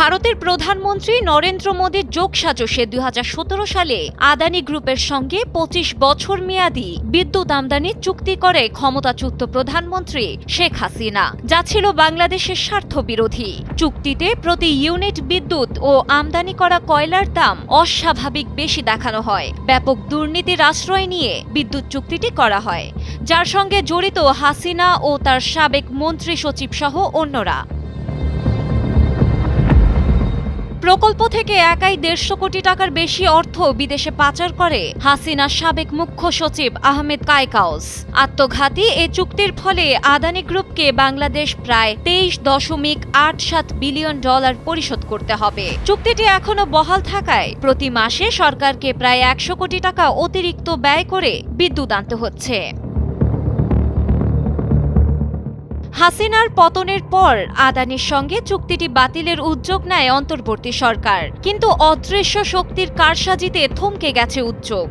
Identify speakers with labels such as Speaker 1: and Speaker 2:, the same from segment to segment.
Speaker 1: ভারতের প্রধানমন্ত্রী নরেন্দ্র মোদীর যোগসাজশে দুই সালে আদানি গ্রুপের সঙ্গে পঁচিশ বছর মেয়াদি বিদ্যুৎ আমদানির চুক্তি করে ক্ষমতাচ্যুত প্রধানমন্ত্রী শেখ হাসিনা। যা ছিল বাংলাদেশের স্বার্থ বিরোধী চুক্তিতে প্রতি ইউনিট বিদ্যুৎ ও আমদানি করা কয়লার দাম অস্বাভাবিক বেশি দেখানো হয়। ব্যাপক দুর্নীতির আশ্রয় নিয়ে বিদ্যুৎ চুক্তিটি করা হয়। যার সঙ্গে জড়িত হাসিনা ও তার সাবেক মন্ত্রী সচিব সহ অন্যরা। প্রকল্প থেকে একাই দেড়শো কোটি টাকার বেশি অর্থ বিদেশে পাচার করে হাসিনা সাবেক মুখ্য সচিব আহমেদ কায়কাউস। আত্মঘাতী এ চুক্তির ফলে আদানি গ্রুপকে বাংলাদেশ প্রায় তেইশ দশমিক আট সাত বিলিয়ন ডলার পরিশোধ করতে হবে। চুক্তিটি এখনও বহাল থাকায় প্রতি মাসে সরকারকে প্রায় একশো কোটি টাকা অতিরিক্ত ব্যয় করে বিদ্যুৎ আনতে হচ্ছে। হাসিনার পতনের পর আদানির সঙ্গে চুক্তিটি বাতিলের উদ্যোগ নেয় অন্তর্বর্তী সরকার। কিন্তু অদৃশ্য শক্তির কারসাজিতে থমকে গেছে উদ্যোগ।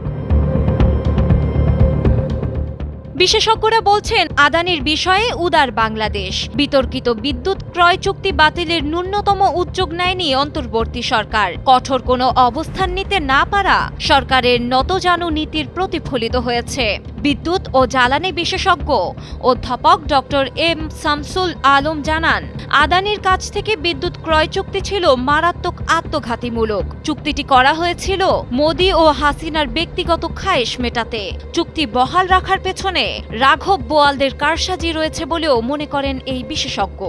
Speaker 1: বিশেষজ্ঞরা বলছেন, আদানির বিষয়ে উদার বাংলাদেশ। বিতর্কিত বিদ্যুৎ ক্রয় চুক্তি বাতিলের ন্যূনতম উদ্যোগ নেয়নি অন্তর্বর্তী সরকার। কঠোর কোনো অবস্থান নিতে না পারা সরকারের নতজানু নীতির প্রতিফলিত হয়েছে। বিদ্যুৎ ও জ্বালানি বিশেষজ্ঞ। অধ্যাপক ডক্টর এম শামসুল আলম জানান, আদানির কাছ থেকে বিদ্যুৎ ক্রয় চুক্তি ছিল মারাত্মক আত্মঘাতীমূলক। চুক্তিটি করা হয়েছিল মোদি ও হাসিনার ব্যক্তিগত খায়েশ মেটাতে। চুক্তি বহাল রাখার পেছনে রাঘব বোয়ালদের কারসাজি রয়েছে বলেও মনে করেন এই বিশেষজ্ঞ।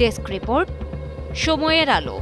Speaker 1: ডেস্ক রিপোর্ট, সময়ের আলো।